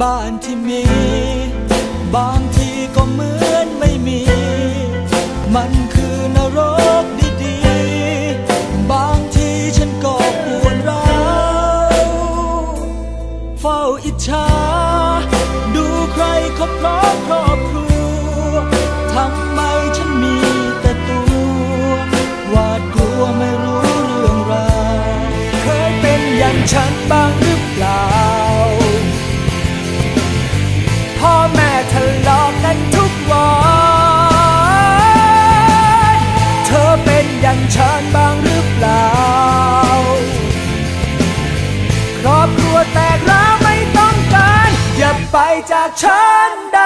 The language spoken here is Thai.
บ้านที่มี บางทีก็เหมือนไม่มี มันคือนรกดีๆ บางทีฉันก็ปวดร้าวเฝ้าอิจฉาดูใครเขาพร้อมครอบครัวทำไมฉันมีแต่ตัวหวาดกลัวไม่รู้เรื่องราวเคยเป็นอย่างฉันบ้างหรือ พ่อแม่ทะเลาะกันทุกวันเธอเป็นอย่างฉันบ้างหรือเปล่า ครอบครัวแตกร้าวไม่ต้องการ อย่าไปจากฉันได้